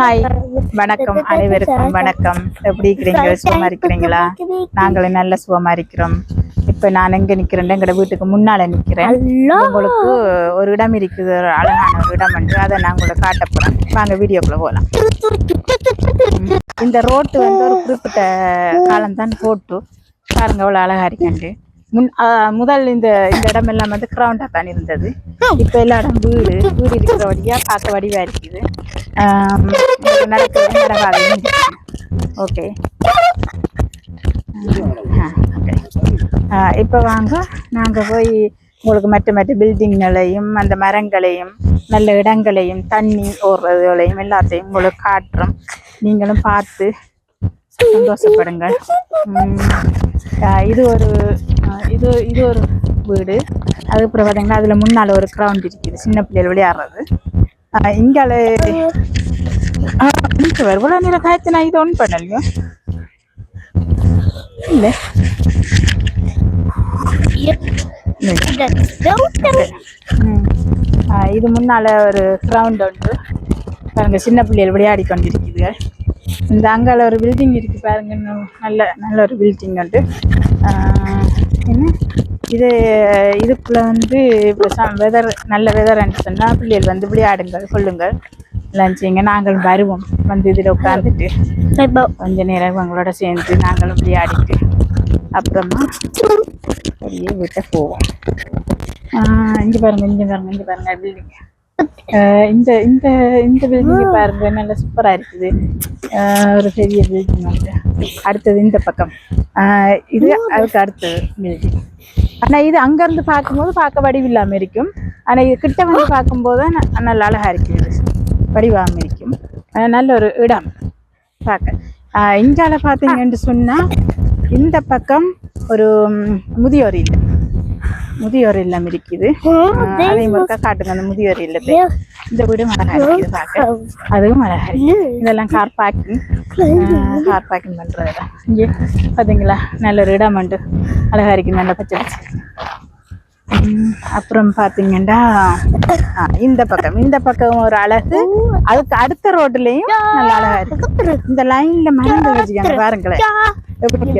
Hi வணக்கம். அனைவருக்கும் வணக்கம். எப்படி இருக்கிறீங்க? சுகமா இருக்கிறீங்களா? நாங்களும் நல்ல சுகமா இருக்கிறோம். இப்ப நான் எங்க நிக்கிறேன்? எங்கட வீட்டுக்கு முன்னால நிக்கிறேன். உங்களுக்கு ஒரு இடம் இருக்குது ஒரு அழகான ஒரு இடம் வந்து அதை நான் உங்களுக்கு காட்ட போறேன். வாங்க வீடியோக்குள்ள போகலாம் இந்த ரோட்டு வந்து ஒரு குறிப்பிட்ட காலம் தான் போட்டு பாருங்க அவ்வளவு அழகா இருக்கண்டு முன் முதல் இந்த இந்த இடம் எல்லாம் வந்து கிரவுண்டா தான் இருந்தது இப்ப எல்லா இடம் வீடு வீடு இருக்கிற வழியா பார்க்க வடிவா இருக்குது. நடக்கிறது நடக்காது ஓகே. இப்போ வாங்க. நாங்கள் போய் உங்களுக்கு மற்ற மற்ற பில்டிங்களையும் அந்த மரங்களையும் நல்ல இடங்களையும் தண்ணி ஓடுறதுகளையும் எல்லாத்தையும் உங்களுக்கு காட்டுறோம். நீங்களும் பார்த்து சந்தோஷப்படுங்கள். உம், இது ஒரு ஆஹ் இது இது ஒரு வீடு. அதுக்கப்புறம் பார்த்தீங்கன்னா அதில் முன்னால் ஒரு கிரவுண்ட் இருக்குது. சின்ன பிள்ளைகள் விளையாடுறது. ஆஹ் இங்கால இங்கே வருவோம் நில காய்ச்சி நான் இது ஒன்றும் பண்ணலையோ? இல்லை. இது முன்னால ஒரு கிரவுண்ட் உண்டு. சின்ன பிள்ளைகள் விளையாடி கொண்டிருக்குது இந்த அங்கால ஒரு பில்டிங் இருக்கு பாருங்க. நல்ல நல்ல ஒரு பில்டிங் ஆ, என்ன? இது இதுக்குள்ள வந்து வெதர் நல்ல வெதர் சொன்னால் பிள்ளைகள் வந்து விளையாடுங்கள் சொல்லுங்கள். லஞ்சிங்க நாங்களும் வருவோம். வந்து இதில் உட்காந்துட்டு கொஞ்ச நேரம் உங்களோட சேர்ந்து நாங்களும் விளையாடிட்டு அப்புறமா அப்படியே வீட்டை போவோம். ஆஹ் இங்க பாருங்க இங்க பாருங்க இங்க பாருங்க பில்டிங் இந்த இந்த இந்த பில்டிங் பாருங்க நல்ல சூப்பரா இருக்குது. ஒரு பெரிய பில்டிங் வந்து அடுத்தது இந்த பக்கம். இது அதுக்கு அடுத்தது பில்டிங் ஆனா இது அங்க இருந்து பார்க்கும்போது பார்க்க வடிவில்லாம இருக்கும். ஆனா இது கிட்ட வந்து பார்க்கும்போது நல்ல அழகா இருக்குது. வடிவாம இருக்கும். நல்ல ஒரு இடம். பார்க்க. இங்கால பார்த்தீங்கன்னு சொன்னா இந்த பக்கம் ஒரு முதியோர் இல்லம். முதியோர் இல்லம் இருக்குது. அதையும் ஒருக்கா காட்டுங்க அந்த முதியோர் இல்லத்தை. இந்த வீடும் அழகா இருக்குது பார்க்க. அதுவும் அழகா இதெல்லாம் கார் பார்க்கிங் கார் பார்க்கிங் பண்றதுதான். இங்கே பாத்தீங்களா? நல்ல ஒரு இடம் உண்டு. அழகா இருக்கு நல்ல பச்சை அப்புறம் பாத்தீங்கன்னா ஆ, இந்த பக்கம். இந்த பக்கம் ஒரு அழகு. அதுக்கு அடுத்த ரோட்லயும் நல்ல அழகா இருக்கு. இந்த லைன்ல மரங்கள் வச்சுக்காங்க பாருங்களேன். எப்படி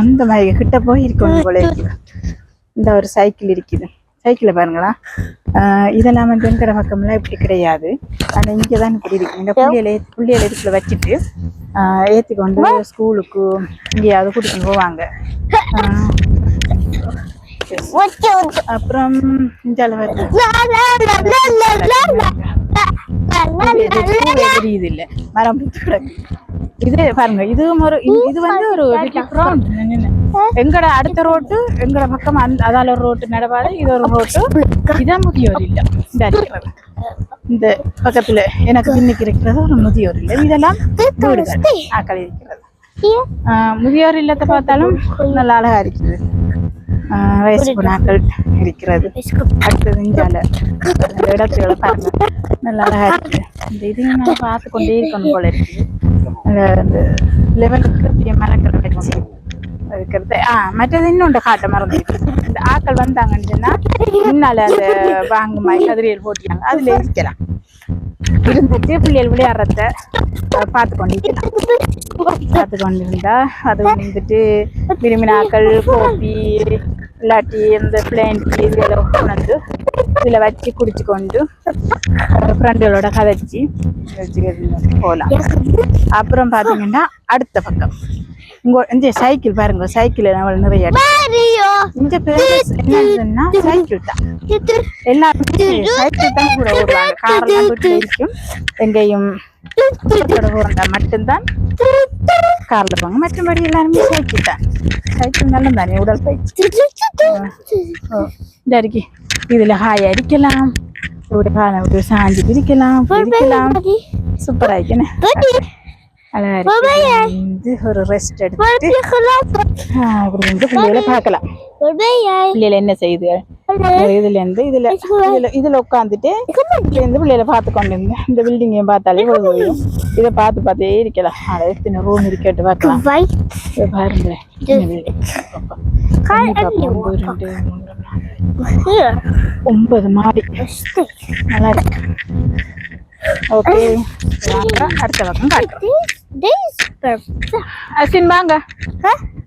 அந்த மாதிரி கிட்ட போய் இருக்கணும் போல இருக்கு. இந்த ஒரு சைக்கிள் இருக்குது சைக்கிளை பாருங்களா ஆஹ் இதெல்லாம் வந்து எங்கிற பக்கம்லாம் இப்படி கிடையாது ஆனால் இங்கே தான் இப்படி இருக்கு இந்த புள்ளியில புள்ளியில இதுக்குள்ள வச்சுட்டு ஆஹ் கொண்டு ஸ்கூலுக்கு இங்கேயாவது கூட்டிட்டு போவாங்க அப்புறம் இந்த அளவு தெரியுது இல்ல மரம் பூத்து கிடக்கு இது பாருங்க இதுவும் ஒரு இது- இது வந்து ஒரு எங்கட அடுத்த ரோட்டு எங்கட பக்கம் அந்த அதால ஒரு ரோட்டு நடவாது இது ஒரு ரோட்டு. இதான் முதியோர் இல்ல இந்த இந்த பக்கத்துல எனக்கு பின்னுக்கு இருக்கிறது ஒரு முதியோர் இல்லம் இதெல்லாம் வீடுகள் ஆக்கள் இருக்கிறது ஆஹ் முதியோர் இல்லத்தை பார்த்தாலும் நல்லா அழகா இருக்குது. ஆஹ் வயசு நாட்கள் இருக்கிறது. அடுத்தது இங்கால அந்த இடத்துல பாருங்க. நல்லா அழகா இருக்குது. இந்த இதையும் நான் பார்த்து கொண்டே இருக்கணும் போல இருக்குது. அந்த லெவலுக்கு அப்படியே வச்சு இருக்கிறது. ஆ மற்றது இன்னொன்று காட்ட மறந்து இந்த ஆக்கள் வந்தாங்கன்னு சொன்னா முன்னால அந்த வாங்கு மாதிரி கதிரியல் போட்டியாங்க அதுல இருக்கலாம். இருந்துட்டு பிள்ளைகள் விளையாடுறத பார்த்து கொண்டிருக்கலாம் பார்த்து கொண்டிருந்தா அது வந்துட்டு விரும்பினாக்கள் கோபி இல்லாட்டி இந்த பிளேன் டீ இதெல்லாம் கொண்டு இதில் வச்சு குடிச்சு கொண்டு ஃப்ரெண்டுகளோட கதைச்சி போகலாம். அப்புறம் பார்த்தீங்கன்னா அடுத்த பக்கம். உங்க இந்த சைக்கிள் பாருங்க சைக்கிள் நம்ம நிறைய. இந்த என்னன்னு சைக்கிள் தான். எல்லாருமே சைக்கிள் தான் கூட ஓடுவாங்க. காரெல்லாம் வீட்டுல இருக்கும் எங்கேயும் மட்டும்தான். கார்ல போவாங்க மற்றபடி எல்லாருமே சைக்கிள் தான் சைக்கிள் நல்ல தானே உடல் பயிற்சி ஓ, இந்த இருக்கு இதுல ஹாய் அடிக்கலாம் ஒரு காலம் விட்டு சாஞ்சி பிரிக்கலாம் பிரிக்கலாம் சூப்பரா இருக்குன்னு அழகா இருக்கு வந்து ஒரு ரெஸ்ட் எடுத்துட்டு ஆ, அப்படி வந்து பிள்ளைகளை பார்க்கலாம் பிள்ளைகளை என்ன செய்யுது இதுல இருந்து இதுல இதுல இதுல உட்காந்துட்டு பிள்ளைகளை பார்த்து கொண்டு இருந்தேன் இந்த பில்டிங்கையும் பார்த்தாலே போயிடும் இதை பார்த்து பார்த்தே இருக்கலாம். அதை எத்தனை ரூம் இருக்கட்டு பார்க்கலாம். இதை நாலு, ஒன்பது மாடி. நல்லா இருக்கு. ஓகே வாங்க அடுத்த பக்கம் காட்டுறோம். வாங்க.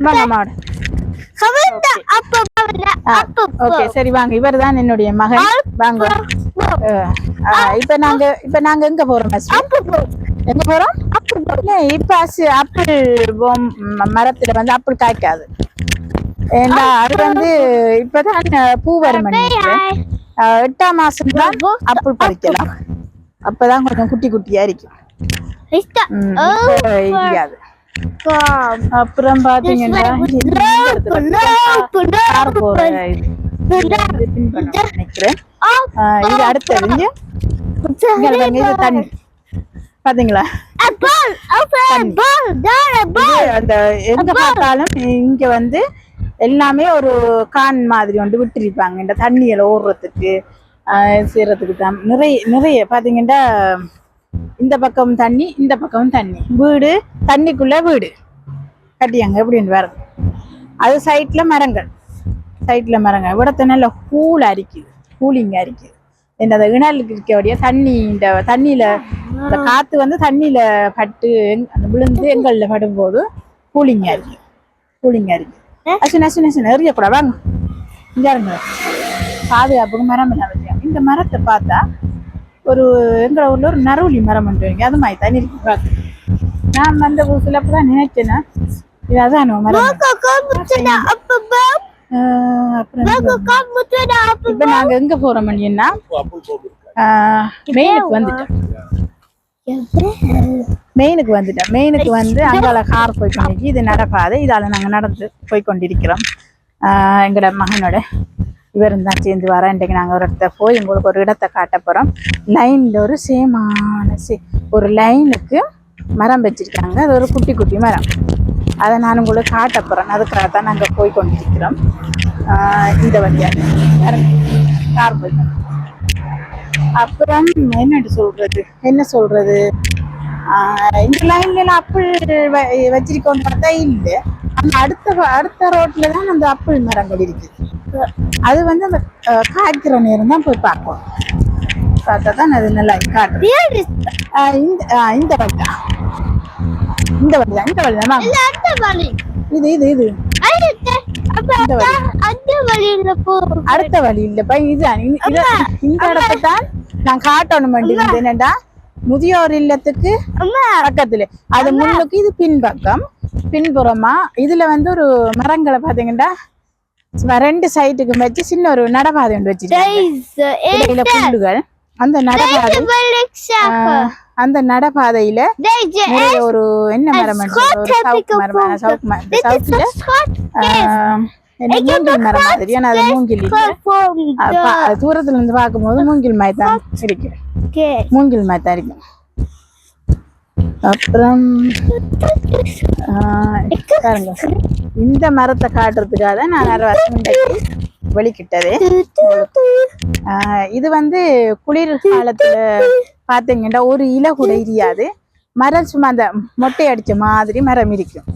வாங்க மாடு. ஓகே சரி வாங்க. இவர் தான் என்னுடைய மகன். வாங்க. இப்ப நாங்க இப்ப நாங்க எங்க போறோம். எங்க போறோம்? இல்ல, இப்ப ஆப்பிள் மரத்துல வந்து ஆப்பிள் காய்க்காது. ஏன்னா அது வந்து இப்பதான் பூ வரும் எட்டாம் மாசம் தான் ஆப்பிள் பறிக்கலாம். அப்பதான் கொஞ்சம் குட்டி குட்டியா இருக்கும். Oh. அப்புறம் பாத்தீங்கன்னா இது நினைக்கிறேன். அஹ், இது அடுத்தது இது தண்ணி. பாத்தீங்களா? அந்த எங்க பார்த்தாலும் இங்க வந்து எல்லாமே ஒரு கான் மாதிரி ஒன்று விட்டுருப்பாங்க. இந்த தண்ணியில ஓடுறதுக்கு ஆஹ் செய்யறதுக்கு தான். நிறைய நிறைய பாத்தீங்கன்னா இந்த பக்கம் தண்ணி இந்த பக்கம் தண்ணி. வீடு தண்ணிக்குள்ள வீடு. கட்டியாங்க எப்படின்னு பாருங்க. அது சைட்ல மரங்கள். சைட்ல மரங்கள். விடத்த நல்ல கூல் அரிக்குது. கூலிங் அரிக்குது. இந்த அந்த இணலுக்கு இருக்கக்கூடிய தண்ணி இந்த தண்ணியில இந்த காத்து வந்து தண்ணியில பட்டு அந்த விழுந்து எங்கள்ல படும்போது கூலிங்கா இருக்கு கூலிங்கா இருக்கு அசின் அசின் அசின் எறியக்கூடாது வாங்க. இங்க இருங்க பாதுகாப்புக்கு மரம் வச்சிருக்காங்க. இந்த மரத்தை பார்த்தா ஒரு எங்க ஊர்ல ஒரு நறுவலி மரம் பண்ணுவீங்க அது மாதிரி தண்ணி இருக்கு. பார்க்க நான் வந்த புதுசுல அப்பதான் நினைச்சேன்னா இது அதான் மரம் இப்ப நாங்க எங்க போறோம் அப்படின்னா மெயினுக்கு வந்துட்டோம். மெயினுக்கு வந்துட்டோம். மெயினுக்கு வந்து அங்கால கார் போய் கொண்டிருக்கு இது நடப்பாது இதால நாங்க நடந்து போய் கொண்டிருக்கிறோம். ஆஹ் எங்களோட மகனோட. இவரும் தான் சேர்ந்து வர. இன்றைக்கு நாங்கள் ஒரு இடத்த போய் உங்களுக்கு ஒரு இடத்த காட்ட போகிறோம் லைனில் ஒரு சேமான சே ஒரு லைனுக்கு மரம் வச்சுருக்காங்க. அது ஒரு குட்டி குட்டி மரம். அதை நான் உங்களுக்கு காட்ட போகிறேன் அதுக்காக தான் நாங்கள் போய் கொண்டிருக்கிறோம். ஆஹ் இந்த வழியாக கார் போய். அப்புறம் என்னட்டு சொல்றது? என்ன சொல்றது? ஆஹ் இந்த லைன்ல எல்லாம் அப்பிள் வ- வச்சிருக்கோம்னு பார்த்தா இல்லை. ஆனால் அடுத்த அடுத்த ரோட்ல தான் அந்த அப்பிள் மரங்கள் இருக்குது. அது வந்து அந்த காய்க்கிற நேரம் தான் போய் பார்ப்போம். பார்த்தா தான் அது நல்லா காட்டும் இந்த இந்த வழி தான் இந்த வழி தான் இந்த வழி. தான். இது இது. இது. அடுத்த வழி. இல்லப்பா இதுதான் இந்த- இத- இந்த இடத்தை தான் நான் காட்டணும் வேண்டியது. என்னடா? முதியோர் இல்லத்துக்கு பக்கத்துல. அது முன்னுக்கு இது பின்பக்கம். பின்புறமா. இதுல வந்து ஒரு மரங்களை பாத்தீங்கன்னா ரெண்டு சைட்டுக்கு வச்சு சின்ன ஒரு நடபாதை ஒன்று வச்சிருக்காங்க. புல்லுகள். அந்த நடபாதை அந்த நடபாதையில நிறைய ஒரு என்ன மரம் சவுக்கு மரம் சவுக்கு மரம் சவுக்குல மாதிரி. ஆனா அது மூங்கில் தூரத்துல இருந்து பார்க்கும்போது மூங்கில் மாதிரி தான் இருக்கு. மூங்கில் மாதிரி தான் இருக்கும் அப்புறம் ஆஹ், பாருங்க. இந்த மரத்தை காட்டுறதுக்காக தான் நான் நிறைய வருஷம் வெளிக்கிட்டது. ஆஹ், இது வந்து குளிர் காலத்துல பாத்தீங்கன்னா ஒரு இலை கூட எரியாது. மரம் சும்மா அந்த மொட்டை அடிச்ச மாதிரி மரம் இருக்கும்.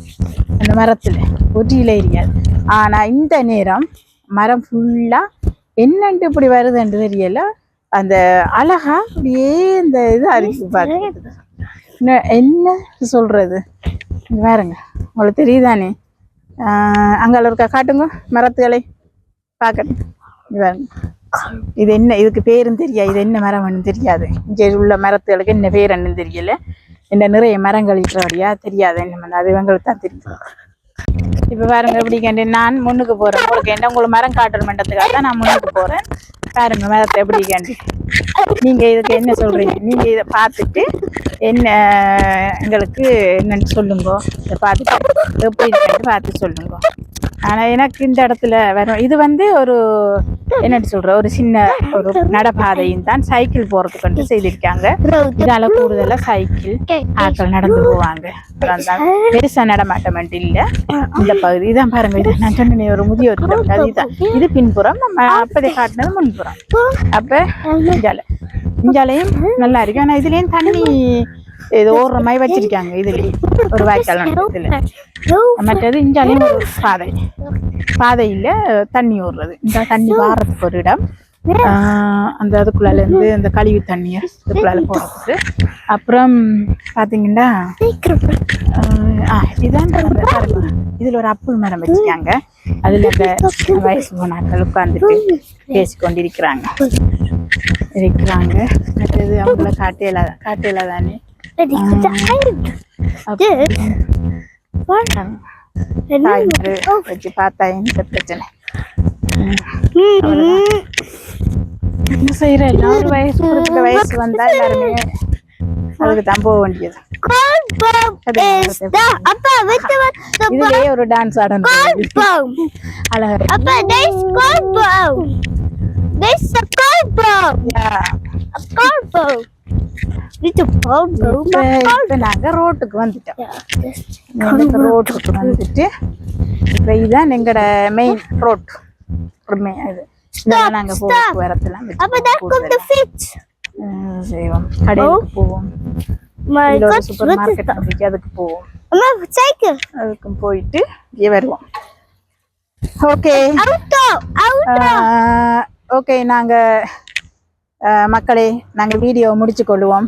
அந்த மரத்துல ஒரு இலை எரியாது. ஆனா இந்த நேரம் மரம் ஃபுல்லா என்னன்ட்டு இப்படி வருதுன்னு தெரியல. அந்த அழகா அப்படியே இந்த இது அரிசி பார்க்குறது என்ன சொல்றது? இங்க பாருங்க. உங்களுக்கு தெரியுதானே? ஆஹ் அங்கால இருக்கா? காட்டுங்க. மரத்துகளை பார்க்கணும் இது என்ன? இதுக்கு பேரும் தெரியாது இது என்ன மரம்னு தெரியாது. இங்கே உள்ள மரத்துகளுக்கு என்ன பேர் என்னன்னு தெரியல. இந்த நிறைய மரங்கள் இருக்கிறபடியா தெரியாது. என்ன அது இவங்களுக்கு தான் தெரியும். இப்ப பாருங்க எப்படி கேண்டு நான் முன்னுக்கு போறேன். உங்களுக்கு என்ன? உங்களுக்கு மரம் காட்டுற மண்டத்துக்காக தான் நான் முன்னுக்கு போறேன். பாருங்க மரத்தை எப்படி நீங்க இதுக்கு என்ன சொல்றீங்க? நீங்க இதை பார்த்துட்டு என்ன எங்களுக்கு என்னன்னு சொல்லுங்க. இதை பார்த்துட்டு எப்படி இருக்குன்னு பார்த்து சொல்லுங்க. ஆனால் எனக்கு இந்த இடத்துல வரும் இது வந்து ஒரு என்னன்னு சொல்கிற ஒரு சின்ன ஒரு நடப்பாதையும் தான் சைக்கிள் போகிறதுக்கு வந்து செய்திருக்காங்க. இதால் கூடுதலாக சைக்கிள் ஆட்கள் நடந்து போவாங்க. பெருசாக பெருசா நடமாட்டம் மட்டும் இல்லை. இந்த பகுதி இதான் பாருங்க. இது நான் சொன்னேன் ஒரு முதியோர் அதுதான். இது பின்புறம் நம்ம அப்போதை காட்டினது முன்புறம். அப்போ இஞ்சால இஞ்சாலையும் நல்லா இருக்கு. ஆனால் இதுலேயும் தண்ணி இது ஓடுற மாதிரி வச்சிருக்காங்க இதுல. ஒரு வாய்க்கால் இதுல. மற்றது இஞ்சாலையும் ஒரு பாதை. பாதையில தண்ணி ஓடுறது இந்த தண்ணி வாரத்துக்கு ஒரு இடம். அந்த அதுக்குள்ளால இருந்து அந்த கழிவு தண்ணியை இதுக்குள்ளால போடுறது அப்புறம் பாத்தீங்கன்னா இதான் இதில் இதுல ஒரு அப்புள் மரம் வச்சிருக்காங்க. அதுல இந்த வயசு போனாக்கள் உட்கார்ந்துட்டு பேசி கொண்டிருக்கிறாங்க இருக்கிறாங்க. மற்றது அவங்கள காட்டையில காட்டையில தானே வச்சு பார்த்தா எந்த பிரச்சனை என்ன செய்யற எல்லாம் ஒரு வயசு குறிப்பிட்ட வயசு வந்தா எல்லாருமே அதுக்கு தான் போக வேண்டியது அப்பா விட்டு வந்து இதுலயே ஒரு டான்ஸ் ஆடணும். அழகா a. Yeah. A bomb. It's a gold bomb. இப்ப இப்ப நாங்க ரோட்டுக்கு வந்துட்டோம். ரோட்டுக்கு வந்துட்டு இப்ப இதுதான் எங்கட மெயின் ரோட் இது. இதெல்லாம் நாங்க போக்குவரத்துலாம் வச்சு Appa, there comes the fish. அஹ் செய்வோம். கடைக்கு போவோம். Supermarket? இருக்கு அதுக்கு போவோம். அதுக்கும் போயிட்டு இங்கே வருவோம். ஓகே. ஓகே நாங்கள் மக்களே நாங்கள் வீடியோ முடிச்சு கொள்வோம்